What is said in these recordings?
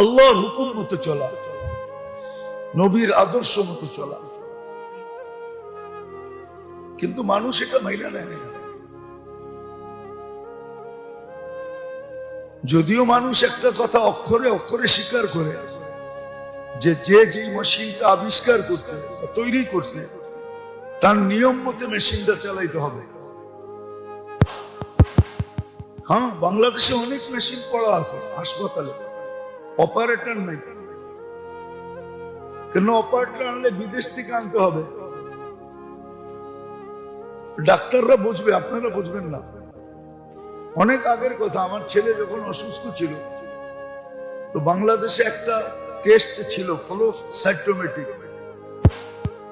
আল্লাহর হুকুম মতো চলা, নবীর আদর্শ মতো চলা। কিন্তু মানুষ এটা মাইনা নেয়। যদিও মানুষ একটা কথা অক্ষরে অক্ষরে স্বীকার করে, যে যে যেই মেশিনটা আবিষ্কার করছে তৈরি করছে, তার নিয়ম মতে মেশিনটা চালাইতে হবে। হ্যাঁ বাংলাদেশে অনেক মেশিন পড়া আছে, হাসপাতালে। অপারেটর নাই। কেন অপারেটর আনলে বিদেশ থেকে আনতে হবে? ডাক্তাররা বুঝবে, আপনারা বুঝবেন না। অনেক আগের কথা, আমার ছেলে যখন অসুস্থ ছিল, তো বাংলাদেশে একটা টেস্ট ছিল ফলো সাইটোমেট্রিক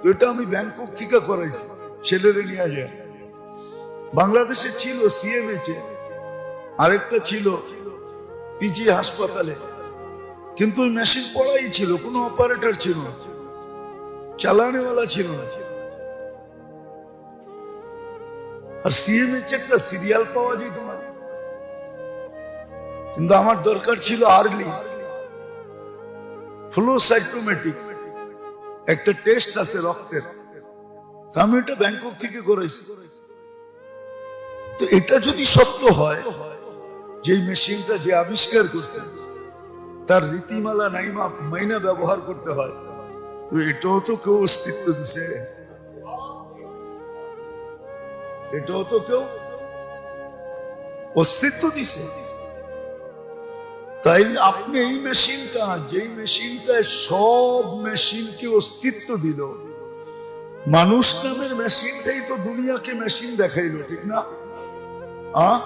তো এটা আমি ব্যাংকক থেকে করাইছি, ছেলেরে নিয়ে যায় বাংলাদেশে ছিল সিএমএচ আরেকটা ছিল পিজি হাসপাতালে। কিন্তু ওই মেশিন পড়াই ছিল, কোনো অপারেটর ছিল না। চালানেওয়ালা ছিল না। আর সিএমএচ একটা সিরিয়াল পাওয়া যেত না। কিন্তু আমার দরকার ছিল আর্লি ফ্লো সাইটোমেটিক একটা টেস্ট আছে রক্তের। আমি এটা ব্যাংকক থেকে করেছি। তো এটা যদি সত্য হয়, যে মেশিনটা যে আবিষ্কার করছে তার রীতিমালা নাইমা মাইনা ব্যবহার করতে হয়। তো এটাও তো কেউ অস্তিত্ব দিছে। এটাও তো কেউ অস্তিত্ব দিছে। তাই আপনি এই মেশিনটা, যেই মেশিনটায় সব মেশিনকে অস্তিত্ব দিল, মানুষ নামের মেশিনটাই তো দুনিয়াকে মেশিন দেখাইলো, ঠিক না? আ?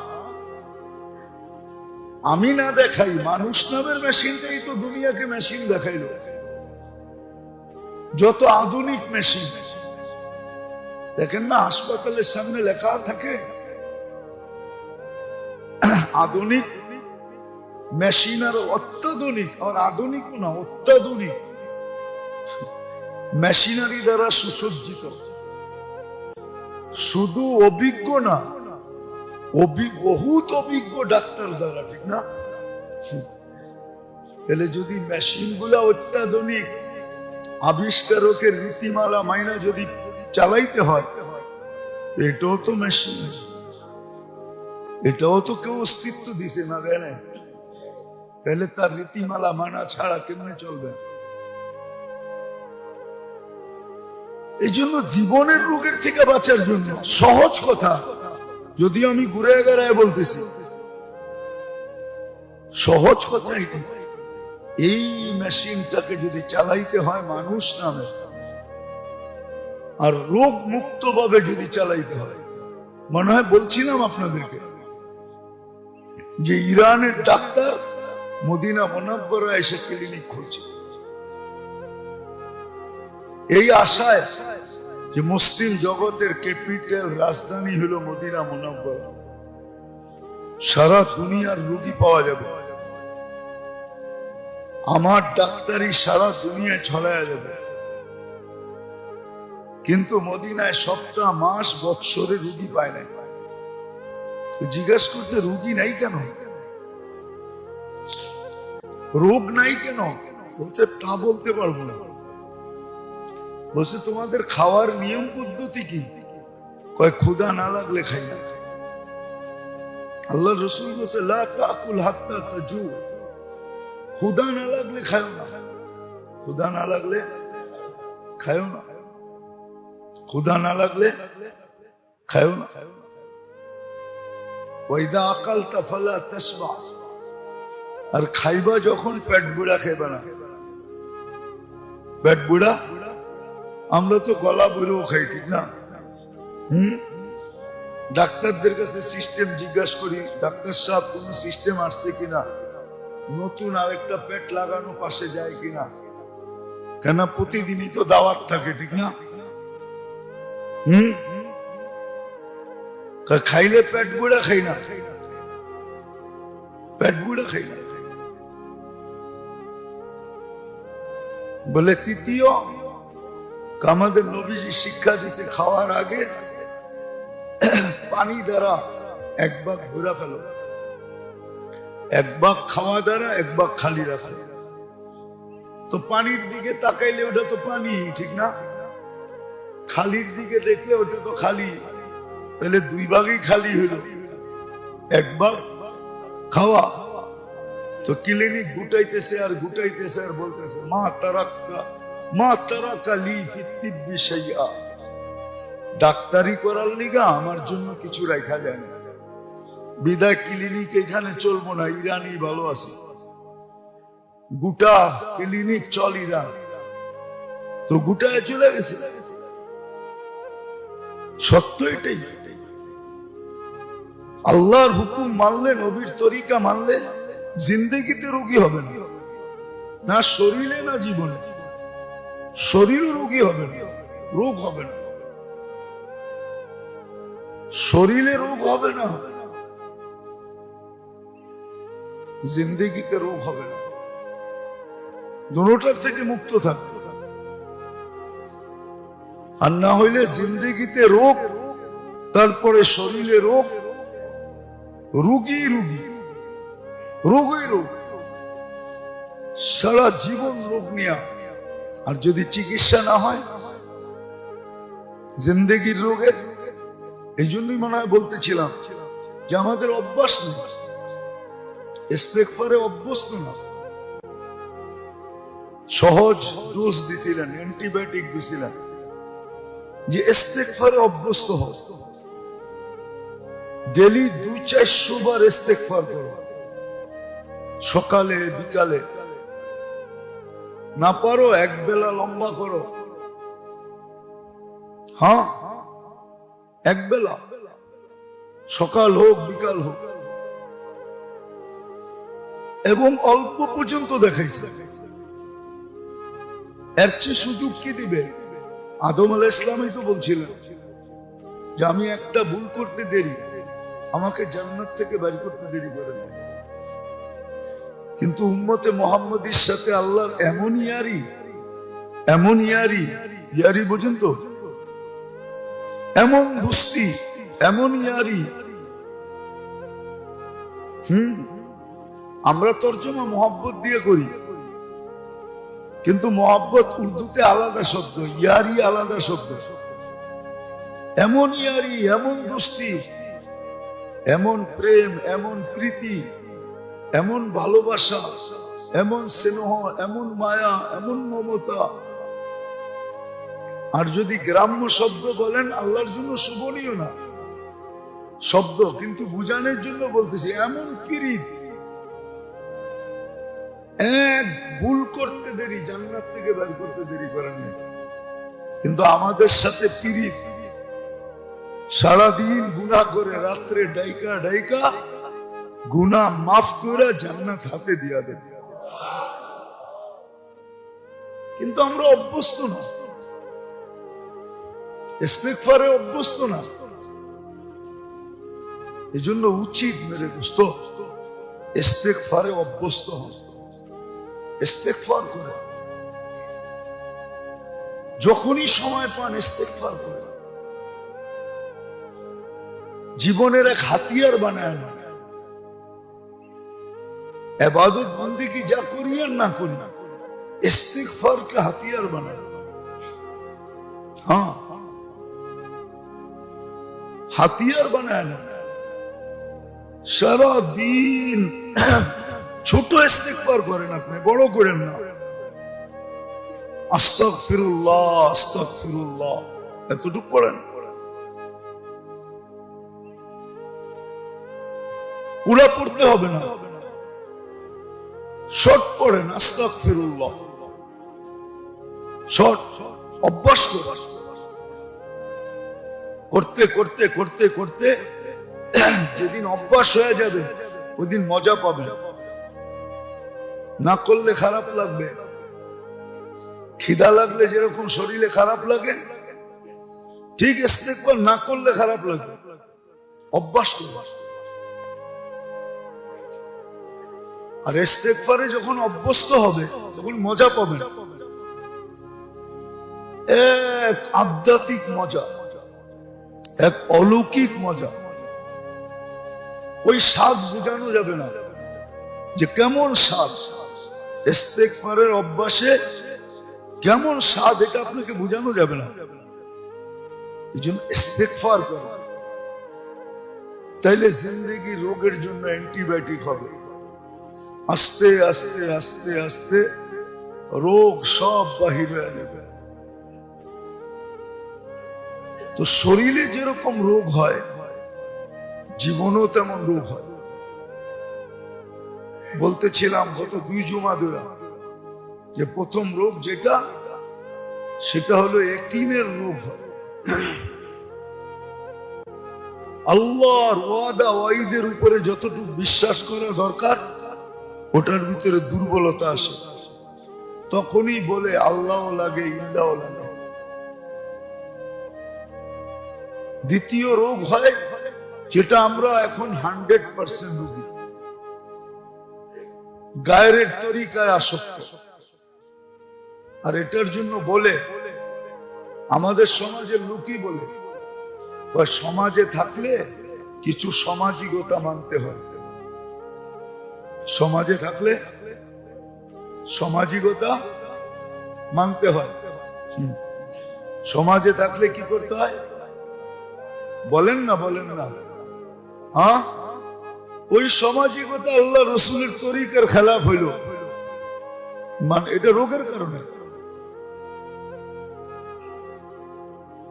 আমি না দেখাই, মানুষ নামের মেশিনটাই তো দুনিয়াকে মেশিন দেখাইলো। যত আধুনিক মেশিন দেখেন না, হাসপাতালের সামনে লেখা থাকে, আধুনিক মেশিন আর অত্যাধুনিক, আর আধুনিক না, অত্যাধুনিক। মেশিনারি দ্বারা সুসজ্জিত। শুধু অভিজ্ঞ না বহুত অভিজ্ঞ ডাক্তার দ্বারা, ঠিক না? তাহলে যদি মেশিনগুলা অত্যাধুনিক, আবিষ্কারকের রীতিমালা মাইনা যদি চালাইতে হয়, এটাও তো মেশিন। এটাও তো কেউ অস্তিত্ব দিছে না দেয় তাহলে তার রীতিমালা মানা ছাড়া কেমনে চলবে? এই জন্য জীবনের রোগের থেকে বাঁচার জন্য সহজ কথা যদিও আমি ঘুরে গেড়ায় বলতেছি, সহজ কথা এই মেশিনটাকে যদি চালাইতে হয় মানুষ নামে, আর রোগ মুক্ত ভাবে যদি চালাইতে হয়, মনে হয় বলছিলাম আপনাদেরকে যে ইরানের ডাক্তার মদিনা মোনাব্বরা এসে ক্লিনিক খুলছে। এই আশায় যে মুসলিম জগতের ক্যাপিটাল রাজধানী হলো মদিনা মোনাব্বরা। সারা দুনিয়ার রোগী পাওয়া যাবে। আমার ডাক্তারি সারা দুনিয়ায় ছড়ায়া যাবে। কিন্তু মদিনায় সপ্তাহ, মাস, বৎসরে রুগী পায় নাই। জিজ্ঞাসা করছে, রুগী নাই কেন? রোগ নাই কেন? বলছে, তা বলতে পারব না। বলছে, তোমাদের খাওয়ার নিয়ম পদ্ধতি কি? কয় ক্ষুদা না লাগলে খাই না। আল্লাহ রসুল বলছে, লা তাকুল হাত্তা তাজু। ক্ষুদা না লাগলে খায়ও না। ক্ষুদা না লাগলে খায়ও না। ক্ষুদা না লাগলে খায়ও না। ওইদা আকাল তাফালা তসবা আর খাইবা যখন পেট বুড়া খাইবা না। পেট বুড়া? আমরা তো গলা বুড়েও খাই, ঠিক না? হুম? ডাক্তারদের কাছে সিস্টেম জিজ্ঞাসা করি, ডাক্তার সাহেব, কোন সিস্টেম আসছে কিনা? নতুন আরেকটা পেট লাগানো পাশে যায় কিনা? কেন প্রতিদিনই তো দাওয়াত থাকে, ঠিক না? হুম? কা- খাইলে পেট বুড়া খাই না? পেট বুড়া খাই না? বলে, তৃতীয় আমাদের নবীজি শিক্ষা দিছে খাওয়ার আগে। পানি দ্বারা এক ভাগ ঘোরা ফেলো। এক ভাগ খাওয়া দ্বারা এক ভাগ খালি রাখো। তো পানির দিকে তাকাইলে ওটা তো পানি, ঠিক না? খালির দিকে দেখলে ওটা তো খালি। তাহলে দুই ভাগই খালি হইল একবার খাওয়া। তো ক্লিনিক গুটাইতেছে আর গুটাইতেছে আর বলতেছে, মা, তারাক্কা। ডাক্তারি করার লিগা আমার জন্য কিছু রাখা যায় না বিদায় ক্লিনিক এখানে চলবো না, ইরানি ভালো আছে। গোটা ক্লিনিক চল ইরান। তো গোটায় চলে গেছে। সত্য এটাই। আল্লাহর হুকুম মানলে, নবীর তরিকা মানলে, জিন্দগিতে রোগী হবে না শরীরে, না জীবনে। শরীরও রোগী হবে না, রোগ হবে না। শরীরে রোগ হবে না, জিন্দগিতে রোগ হবে না। দুটার থেকে মুক্ত থাকবে আর না হইলে জিন্দগিতে রোগ, তারপরে শরীরে রোগ, রুগী রুগী, রোগই রোগ। সারা জীবন রোগ নিয়া আর যদি চিকিৎসা না হয়, জিন্দগির রোগের এই জন্যই মনে হয় বলতেছিলাম যে আমাদের অভ্যাস নেই। অভ্যস্ত না। সহজ ডোজ দিছিলেন অ্যান্টিবায়োটিক দিছিলেন, যে অভ্যস্ত হও। ডেলি দুই চারশো বার ইস্তেকফার করো। সকালে, বিকালে না পারো, এক বেলা লম্বা করো। হ্যাঁ? এক বেলা। সকাল হোক, বিকাল হোক। এবং অল্প পর্যন্ত দেখাইছে। এর চেয়ে সুযোগ কি দিবে? আদম আলাহ ইসলামই তো বলছিলেন যে, আমি একটা ভুল করতে দেরি। আমাকে জান্নাত থেকে বাড়ি করতে দেরি করে না কিন্তু উম্মতে মোহাম্মদীর সাথে আল্লাহর এমন ইয়ারি এমন ইয়ারি ইয়ারি বোঝেন তো? এমন দুস্তি এমন ইয়ারি। হুম? আমরা তর্জমা মোহাব্বত দিয়ে করি। কিন্তু মোহাব্বত উর্দুতে আলাদা শব্দ, ইয়ারি আলাদা শব্দ। এমন ইয়ারি, এমন দুস্তি এমন প্রেম, এমন প্রীতি। এমন ভালোবাসা, এমন স্নেহ, এমন মায়া, এমন মমতা। আর যদি গ্রাম্য শব্দ বলেন, আল্লাহর জন্য শোভনীয় না। শব্দ, কিন্তু বুঝানোর জন্য বলতেছি, এমন পিরিত এক ভুল করতে দেরি, জান্নাত থেকে বের করতে দেরি করেন নাই। কিন্তু আমাদের সাথে পিরিত সারাদিন গুণা করে, রাত্রে ডাইকা ডাইকা গুণা মাফ করে জান্নাত হাতে দিয়া দেন কিন্তু আমরা অভ্যস্ত না। ইস্তেকফারে অভ্যস্ত না। এই জন্য উচিত মেরে দোস্ত ইস্তেকফারে অভ্যস্ত হন ইস্তেকফার করে। যখনই সময় পান ইস্তেকফার করে। জীবনের এক হাতিয়ার বানায় না এবাদত বন্দি কি যা করি আর না করি? ইস্তেকফারকে হাতিয়ার বানায়। হ্যাঁ। হাতিয়ার বানায় না। সারা দিন ছোট ইস্তেকবার করেন আপনি, বড় করেন না। আস্তাক ফিরুল্লাহ আস্তক ফিরুল্লাহ এতটুকু পড়েন। পুরা পড়তে হবে না। শর্ট পড়েন আস্তাক ফিরুল্লাহ শর্ট অভ্যাস করুন করতে করতে করতে করতে যেদিন অভ্যাস হয়ে যাবে ওইদিন মজা পাবে। না করলে খারাপ লাগবে। খিদা লাগলে যেরকম শরীরে খারাপ লাগে, ঠিক ইস্তেকবার না করলে খারাপ লাগবে অভ্যাস করবে আর ইস্তেকবারে যখন অভ্যস্ত হবে, তখন মজা পাবে এক আধ্যাত্মিক মজা, এক অলৌকিক মজা। ওই স্বাদ বোঝানো যাবে না, যে কেমন স্বাদ। ইস্তেগফারের অভ্যাসে কেমন স্বাদ, এটা আপনাকে বোঝানো যাবে না। এই জন্য ইস্তেগফার করুন। তাইলে জিন্দগি রোগের জন্য অ্যান্টিবায়োটিক হবে। আস্তে আস্তে আস্তে আস্তে রোগ সব বাহির হয়ে যাবে। তো শরীরে যেরকম রোগ হয়, জীবনেও তেমন রোগ হয়। বলতেছিলাম গত দুই জমা ধরে যে প্রথম রোগ যেটা, সেটা হলো একিনের রোগ আল্লাহর ওয়াদা ওয়াইদের উপরে যতটুকু বিশ্বাস করা দরকার ওটার ভিতরে দুর্বলতা আসে। তখনই বলে আল্লাহ লাগে ইল্লাহ লাগে। দ্বিতীয় রোগ হয়, যেটা আমরা এখন হান্ড্রেড পার্সেন্ট রোগী গায়ের তরিকায় আসক্ত। আর এটার জন্য বলে, আমাদের সমাজের লোকই বলে সমাজে থাকলে কিছু সামাজিকতা মানতে হয়। সমাজে থাকলে সামাজিকতা মানতে হয়। সমাজে থাকলে কি করতে হয়? বলেন না বলেন না। হ্যাঁ? ওই সামাজিকতা আল্লাহ রসুলের তরিকার খেলাফ হইল। মানে এটা রোগের কারণে।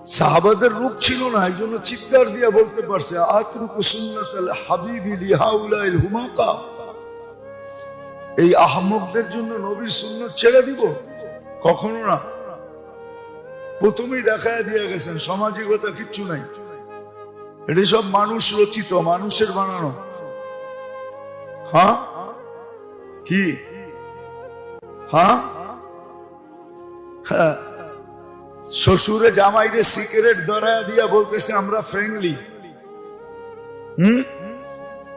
সাহাবাদের রূপ ছিল না, এই জন্য চিৎকার দিয়ে বলতে পারছে, আতরুকু সুন্নাতাল হাবিবি লিহাউলাইল হুমাকা। এই আহমকদের জন্য নবীর শূন্য ছেড়ে দিব? কখনো না। প্রথমেই দেখায় দিয়ে গেছেন, সামাজিকতা কিচ্ছু নাই। এটি সব মানুষ রচিত, মানুষের বানানো। হ্যাঁ? কি? হ্যাঁ? হ্যাঁ। শ্বশুরে জামাইরে সিগারেট ধরায় দিয়া বলতেছে, আমরা ফ্রেন্ডলি। হুম?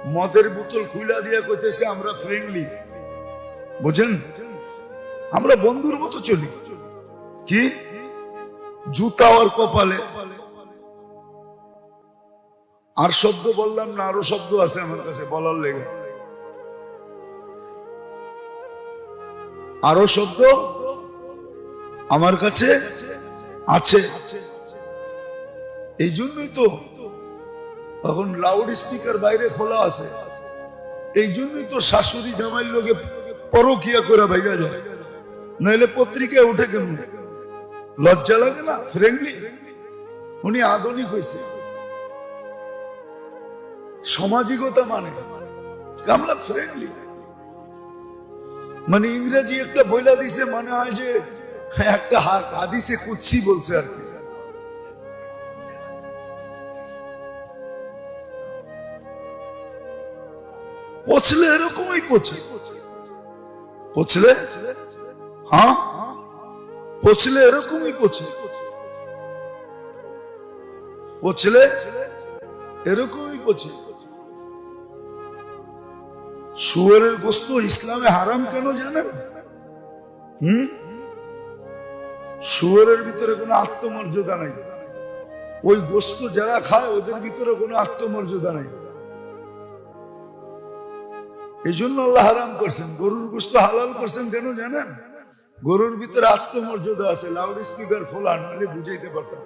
মদের বোতল খুলা দিয়া কইতেছে, আমরা ফ্রেন্ডলি। বুঝেন? আমরা বন্ধুর মতো চলি। কি? জুতা আর কপালে। আর শব্দ বললাম না, আরও শব্দ আছে আমার কাছে, বলার লেগে। আরও শব্দ আমার কাছে আছে। এই জন্যই তো এখন লাউড স্পিকার বাইরে খোলা আছে। এই জন্যই তো শাশুড়ি জামাইয়ের লোকে পরকিয়া করে ভেগা যায়। নাহলে পত্রিকায় উঠে কেমন? লজ্জা লাগে না? ফ্রেন্ডলি উনি আধুনিক হয়েছে সামাজিকতা মানে। আমরা ফ্রেন্ডলি মানে ইংরেজি একটা বইলা দিছে, মনে হয় যে একটা হাত হাদিসে কুৎসি বলছে আর কি। পচলে এরকমই পচে। পচলে হ্যাঁ? পচলে এরকমই পচে পচলে এরকমই পচে শুয়ারের গোস্ত ইসলামে হারাম কেন জানেন? হম? শুয়ারের ভিতরে কোনো আত্মমর্যাদা নাই। ওই গোস্ত যারা খায়, ওদের ভিতরে কোনো আত্মমর্যাদা নাই। এই জন্য আল্লাহ হারাম করছেন। গরুর গোস্ত হালাল করছেন কেন জানেন? গরুর ভিতরে আত্মমর্যাদা আছে লাউড স্পিকার খোলা নাহলে বুঝাইতে পারতাম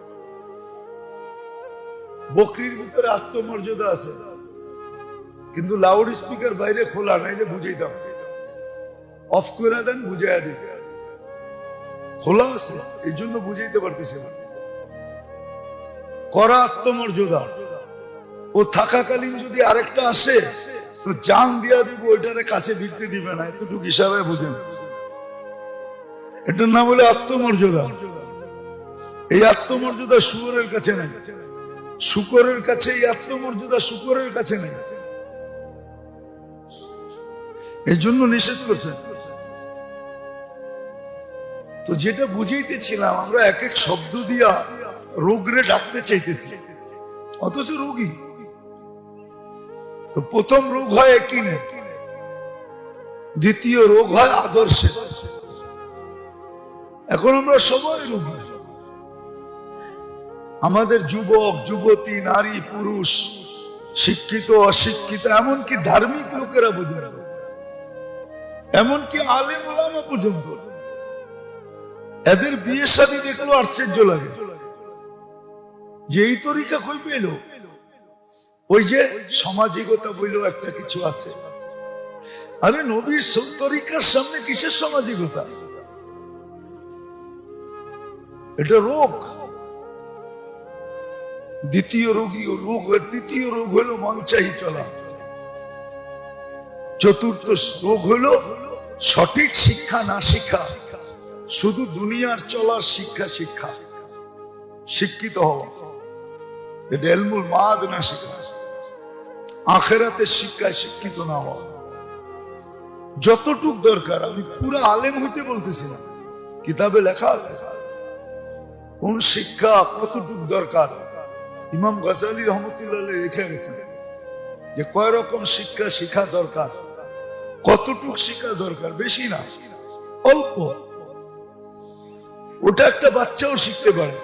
বকরির ভিতরে আত্মমর্যাদা আছে, কিন্তু লাউড স্পিকার বাইরে খোলা নাইলে বুঝাইতাম। অফ করে দেন, বুঝাইয়া দিন খোলা আছে, এই জন্য বুঝাইতে পারতেছে না। করা আত্মমর্যাদা। ও থাকাকালীন যদি আরেকটা আসে জান দিয়া দিব, ওইটারে কাছে ভিড়তে দিবে না, এতটুকু হিসাবে এটার নাম হলো আত্মমর্যাদা। এই আত্মমর্যাদা শুকরের কাছে নাই। শুকরের কাছে, এই আত্মমর্যাদা শুকরের কাছে নেই। এই জন্য নিষেধ করছেন। তো যেটা বুঝাইতেছিলাম, আমরা এক এক শব্দ দিয়া রোগরে ডাকতে চাইতেছি। অথচ রোগী। তো প্রথম রোগ হয় একিনে দ্বিতীয় রোগ হয় আদর্শে। এখন আমরা সবাই রোগী। আমাদের যুবক, যুবতী, নারী, পুরুষ, শিক্ষিত, অশিক্ষিত, এমনকি ধার্মিক লোকেরা বুঝে এমনকি আলেম ওলামা পর্যন্ত। এদের বিয়ে শাদী দেখল আশ্চর্য লাগে। যে এই তরিকা কই পেল? ওই যে সামাজিকতা বইলেও একটা কিছু আছে। আরে নবীর সব তরিকার সামনে কিসের সামাজিকতা? এটা রোগ। দ্বিতীয় রোগী রোগ তৃতীয় রোগ হলো মঞ্চাহি চলা। চতুর্থ রোগ হলো সঠিক শিক্ষা না শিক্ষা। শুধু দুনিয়ার চলার শিক্ষা শিক্ষা। শিক্ষিত হওয়া। এটা এলমুল মাদ না শিক্ষা আখেরাতের শিক্ষায় শিক্ষিত না হওয়া। যতটুক দরকার, আমি পুরো আলেম হইতে বলতেছি না কিতাবে লেখা আছে। কোন শিক্ষা কতটুক দরকার? ইমাম গাজালি রহমতুল্লাহ লিখে গেছেন যে, কয় রকম শিক্ষা শিক্ষা দরকার? কতটুক শিক্ষা দরকার? বেশি না, অল্প। ওটা একটা বাচ্চাও শিখতে পারে।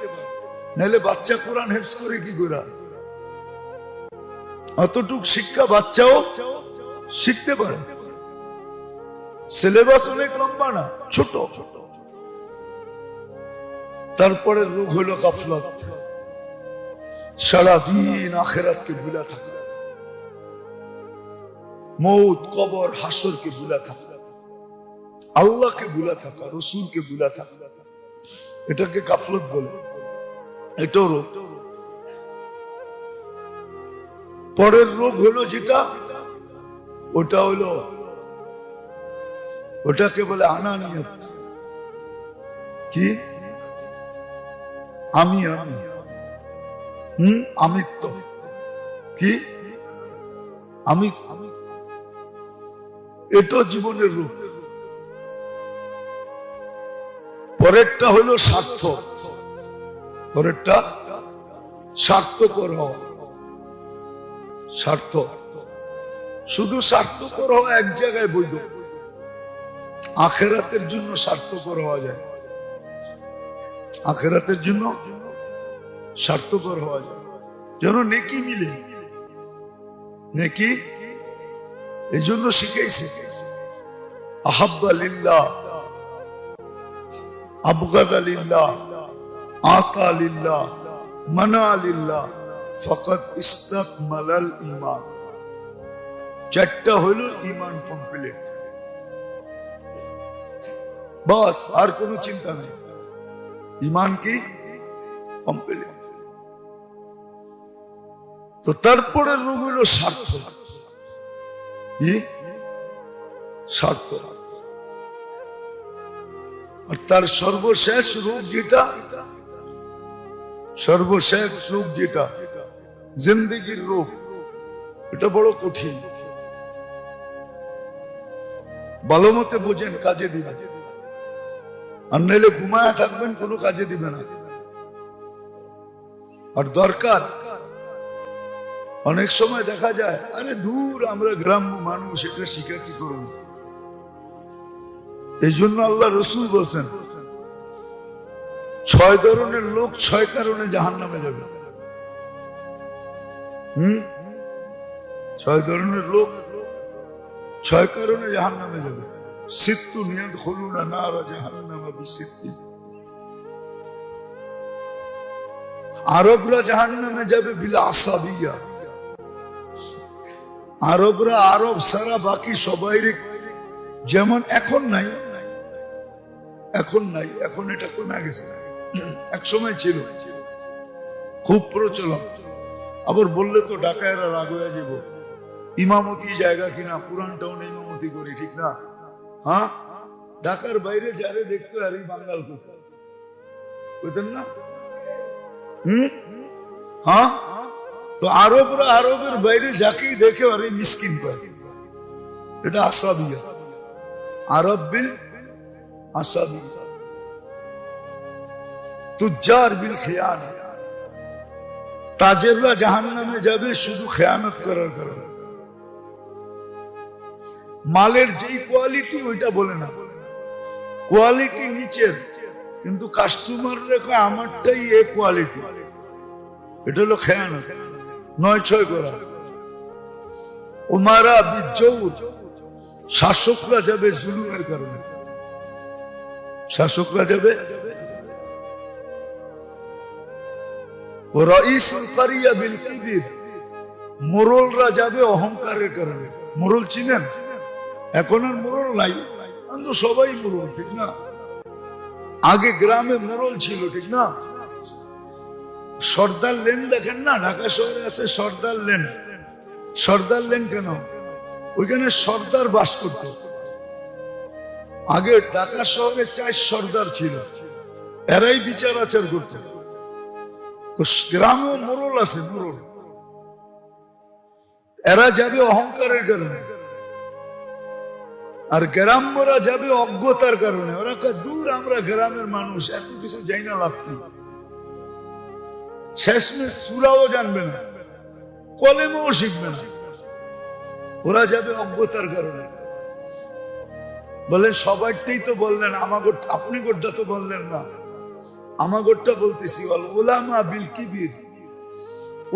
নাহলে বাচ্চা কোরআন হেফস করে কি করে? অতটুক শিক্ষা বাচ্চাও শিখতে পারে। সিলেবাস অনেক লম্বা না, ছোট। তারপরে রোগ হলো গাফলত। সারাদিন আখেরাতকে ভুলা থাকে। মৌত, কবর, হাসরকে ভুলা থাকা। আল্লাহকে ভুলা থাকা, রসুলকে ভুলা থাকা। এটাকে কাফলত বলে। এটাও রোগ। পরের রোগ হলো যেটা? ওটা হলো, ওটাকে বলে আনানিয়ত। কি? আমি আমি। হুম? আমিত্ব। কি? আমি এটা জীবনের রূপ পরেরটা হলো স্বার্থ। পরেরটা স্বার্থকর হওয়া। স্বার্থ। শুধু স্বার্থপর হওয়া এক জায়গায় বৈধ। আখেরাতের জন্য স্বার্থপর হওয়া যায়। আখেরাতের জন্য স্বার্থপর হওয়া যায়। যেন নেকি মিলে। নেকি এই জন্য শিখাইছে। আহাব্বা লিল্লাহ, আবগাদা লিল্লাহ, আতা লিল্লাহ, মানা লিল্লাহ। ফকত ইস্তাকমালাল ঈমান চারটা হলো ঈমান কমপ্লিট আর চিন্তা নেই। ঈমান কি? কমপ্লিট তো তারপরে রোগ হলো স্বার্থ স্বার্থ আর তার সর্বশেষ রূপ যেটা? সর্বশেষ রূপ যেটা? জিন্দগির রূপ। এটা বড় কঠিন। ভালো মতে বোঝেন, কাজে দিবে আর নাইলে ঘুমায় থাকবেন, কোনো কাজে দিবে না। আর দরকার, অনেক সময় দেখা যায়, আরে দূর, আমরা গ্রাম্য মানুষ, এটা শিখা কি করব? এই জন্য আল্লাহ রসুল বলছেন, ছয় ধরনের লোক ছয় কারণে জাহান নামে যাবে। হম? ছয় ধরনের লোক। ছয় কারণে জাহান নামে যাবে। সিত্তু নিয়ত খুলুনা না জাহান নামা বিসিত্তি। আরবরা জাহান নামে যাবে বিলা আসাবিয়া। আরবরা আরব সারা বাকি সবাই যেমন এখন নাই এখন নাই, এখন এটা কমে গেছে। এক সময় ছিল, খুব প্রচলন। আবার বললে তো ডাকায়রা রাগ হয়ে যাব। ইমামতি জায়গা কিনা, পুরান টাউনে ইমামতি করি, ঠিক না? হ্যাঁ? ঢাকার বাইরে যারে দেখতে আর বাঙ্গাল কোথায়? না? হুম? হ্যাঁ? তো আরবরা আরবের বাইরে যাকেই দেখে আর মিসকিন পায়। এটা আসাবিয়া আরব বিল আসাবিয়া তুজ্জার বিল খেয়ান। তাজেররা জাহান নামে যাবে শুধু খেয়ানত করার কারণে। মালের যেই কোয়ালিটি ওইটা বলে না। কোয়ালিটি নিচের, কিন্তু কাস্টমার রেখে আমারটাই এ কোয়ালিটি এটা হলো খেয়ানত। নয়, ছয় করা। ওমারা বিজৌর শাসকরা যাবে জুলুমের কারণে। শাসকরা যাবে ও মোরলরা যাবে অহংকারের কারণে। মোরল চিনেন? এখন আর মোরল নাই। তো সবাই মোরল, ঠিক না? আগে গ্রামে মোরল ছিল, ঠিক না? সর্দার লেন দেখেন না? ঢাকা শহরে আছে সর্দার লেন। সর্দার লেন কেন? ওইখানে সর্দার বাস করত। আগে ঢাকা শহরে চার সর্দার ছিল। এরাই বিচার আচার করত। তো গ্রামেও মোরল আছে মোরল এরা যাবে অহংকারের কারণে আর গ্রাম্যরা যাবে অজ্ঞতার কারণে ওরা দূর আমরা গ্রামের মানুষ এত কিছু যাই না লাভ কি শেষমেশ সুরাও জানবে না কলেমও শিখবে না ওরা যাবে অজ্ঞতার কারণে বলে সবারটাই তো বললেন আমাকে আপনি গোটটা তো বললেন না আমাগরটা বলতেছি, বল ওলামা বিল কিবির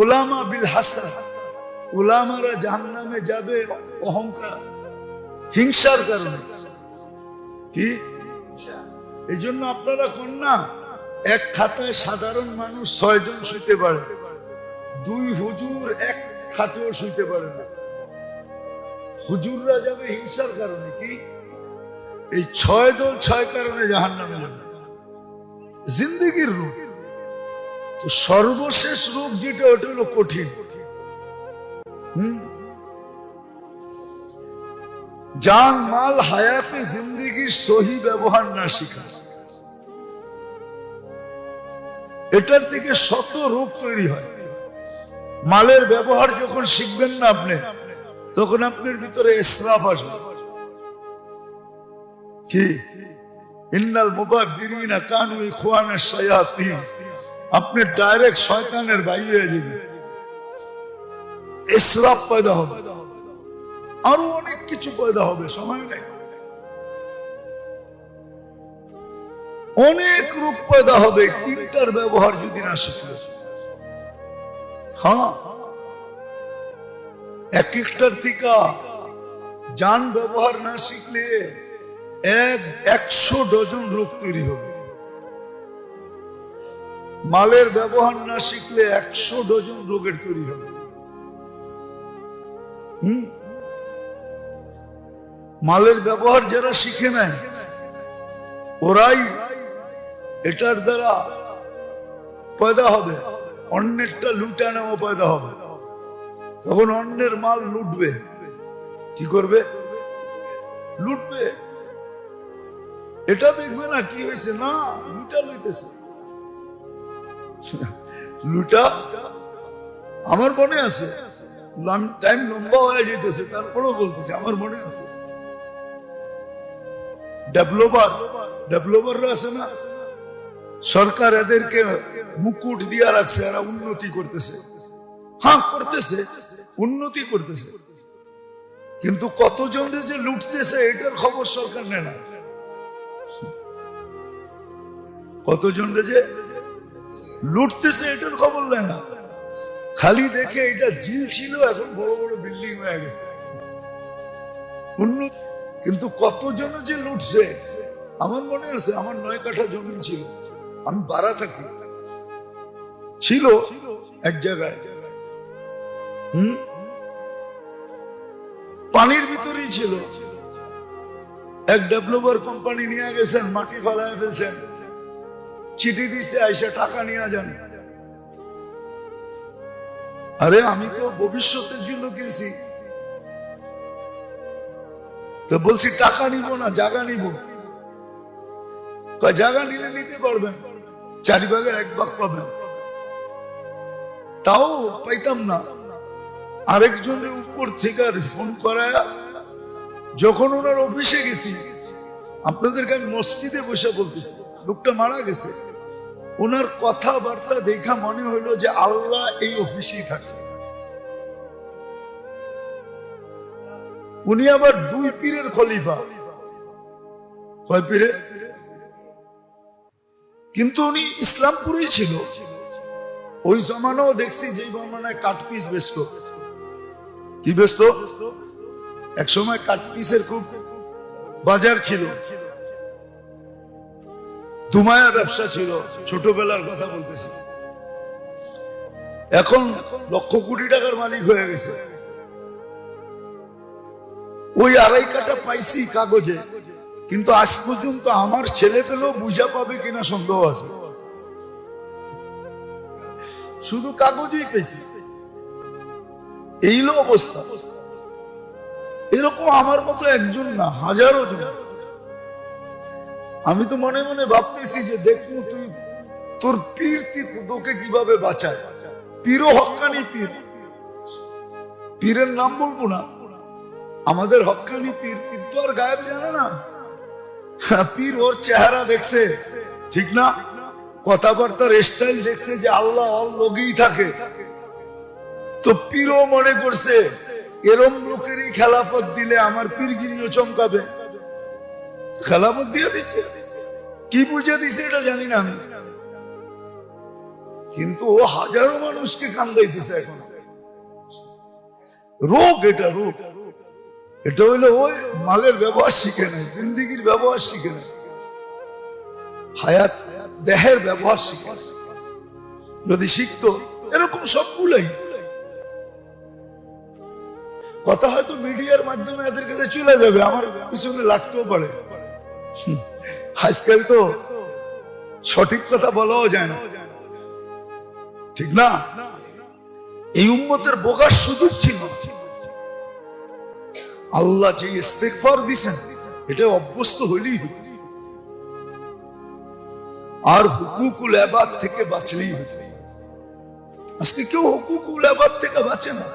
ওলামা বিল হাসান ওলামারা জাহান্নামে যাবে অহংকার, হিংসার কারণে। কি? এই জন্য আপনারা কোন না এক খাতায় সাধারণ মানুষ ছয়জন শুইতে পারে, দুই হুজুর এক খাতেও শুইতে পারে না। হুজুররা যাবে হিংসার কারণে, কি? এই ছয় দল ছয় কারণে জাহান নামে যাবে। জিন্দিগির রূপ। তো সর্বশেষ রূপ যেটা, ওটা হলো কঠিন। হুম? জান মাল হায়াতে জিন্দিগির সহি ব্যবহার না শিখা। এটার থেকে শত রূপ তৈরি হয়। মালের ব্যবহার যখন শিখবেন না আপনি, তখন আপনার ভিতরে ইসরাফ আসবে। কি? ইন্নাল আপনি ডাইরেক্ট শয়তানের হয়ে যাবেন। ইসরাফ পয়দা হবে। আরও অনেক কিছু পয়দা হবে, সময় নেই। অনেক রূপ পয়দা হবে, তিনটার ব্যবহার যদি না শিখলে হ্যাঁ। এক একটার থেকে যান ব্যবহার না শিখলে এক, একশো ডজন রোগ তৈরি হবে। মালের ব্যবহার না শিখলে একশো ডজন রোগের তৈরি হবে। হুম? মালের ব্যবহার যারা শিখে নেয়, ওরাই এটার দ্বারা পয়দা হবে। অন্যেরটা লুটা নেওয়া পয়দা হবে। তখন অন্যের মাল লুটবে। কি করবে? লুটবে। এটা দেখবে না, কি হয়েছে? না, লুটা লইতেছে। লুটা আমার মনে আছে। টাইম লম্বা হয়ে যেতেছে তারপরেও বলতেছে, আমার মনে আছে। ডেভেলপার, ডেভেলপাররা আছে না? সরকার এদেরকে মুকুট দিয়া রাখছে, এরা উন্নতি করতেছে। হ্যাঁ করতেছে, উন্নতি করতেছে। কিন্তু কতজন যে লুটতেছে, এটার খবর সরকার নেয় না। কতজন যে? লুটতেছে, এটার খবর নেয় না। খালি দেখে এটা জিল ছিল, এখন বড় বড় বিল্ডিং হয়ে গেছে। কিন্তু কতজন যে লুটছে? আমার মনে আছে, আমার নয় কাঠা জমি ছিল। আমি বাড়া থাকি। ছিল এক জায়গায়। হুম? পানির ভিতরেই ছিল। এক ডেভেলপার কোম্পানি নিয়ে গেছেন, মাটি ফেলায় ফেলছেন। চিঠি দিছে, আইসা টাকা নিয়ে যান। আরে, আমি তো ভবিষ্যতের জন্য কিনছি। তো বলছি, টাকা নিব না, জায়গা নিব। জায়গা নিলে নিতে পারবেন চারি ভাগের এক ভাগ পাবেন। তাও পাইতাম না। আরেকজনের উপর থেকে ফোন করায় যখন ওনার অফিসে গেছি, আপনাদেরকে আমি মসজিদে বসে বলতেছি, লোকটা মারা গেছে। ওনার কথাবার্তা দেখা মনে হইল যে আল্লাহ এই অফিসেই থাকে উনি আবার দুই পীরের খলিফা। কয় পীরে? কিন্তু উনি ইসলামপুরেই ছিল। ওই জমানাও দেখছি যে জমানায় কাঠ পিস বেচত। কি বেচত? এক সময় কাঠ পিসের খুব বাজার ছিল। দুমায়া ব্যবসা ছিল, ছোটবেলার কথা বলতেছি। এখন লক্ষ কোটি টাকার মালিক হয়ে গেছে। ওই আড়াই কাটা পাইছি কাগজে, কিন্তু আজ পর্যন্ত আমার ছেলে পেলেও বুঝা পাবে কিনা সন্দেহ আছে। শুধু কাগজেই পেয়েছি। এই হলো অবস্থা। এরকম আমার মতো একজন না হাজারো জন। আমি তো মনে মনে ভাবতেছি যে দেখব তুই তোর পীর তোকে কীভাবে বাঁচায়? পীরও হক্কানি পীর। পীরের নাম বলব না। আমাদের হক্কানি পীর পীর তো আর গায়েব জানে না। হ্যাঁ, পীর ওর চেহারা দেখছে ঠিক না? কথাবার্তার স্টাইল দেখছে যে আল্লাহ অল লগেই থাকে। তো পীরও মনে করছে এরম লোকেরই খেলাফত দিলে আমার পীরগিরিও চমকাবে। খেলাফত দিয়ে দিছে। কি বুঝে দিছে এটা জানি না আমি। কিন্তু ও হাজারো মানুষকে কান্দাইতেছে এখন। রোগ এটা রোগ। এটা হইল ওই মালের ব্যবহার শিখে নাই, জিন্দিগির ব্যবহার শিখে নাই। হায়াত, দেহের ব্যবহার শিখে যদি শিখতো, এরকম সবগুলাই কথা হয়তো মিডিয়ার মাধ্যমে এদের কাছে চলে যাবে, আমার পিছনে লাগতেও পারে। আজকাল তো সঠিক কথা বলাও যায় না। ঠিক না? এই উম্মতের বোকার সুযোগ ছিল। আল্লাহ যে ইস্তেগফার দিছেন, এটা অভ্যস্ত হইলেই আর হুকুকুল আবাদ থেকে বাঁচলেই আজকে কেউ হুকুকুল আবাদ থেকে বাঁচে না।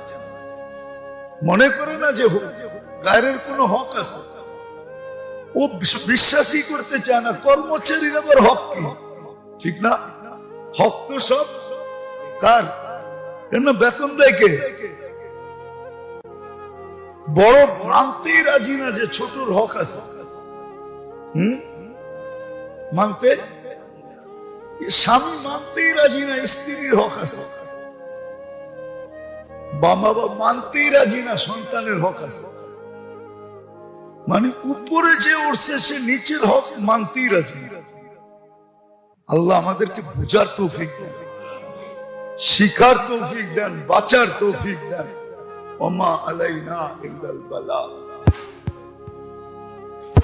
মনে করে না যে গায়ের কোনো হক আছে। ও বিশ্বাসই করতে চায় না, কর্মচারীর আবার হক কি? ঠিক না? হক তো সব। কার? বেতন দেয় কে? বড় মানতেই রাজি না যে ছোটর হক আছে। হম? মানতে? স্বামী মানতেই রাজি না, স্ত্রীর হক আছে। বাবা মানতেই রাজি না, সন্তানের হক আছে। মানে উপরে যে উঠছে, সে নিচের হক মানতেই রাজি। আল্লাহ আমাদেরকে বুঝার তৌফিক দেন, শিখার তৌফিক দেন, বাঁচার তৌফিক দেন। ওমা আলাইনা বালা।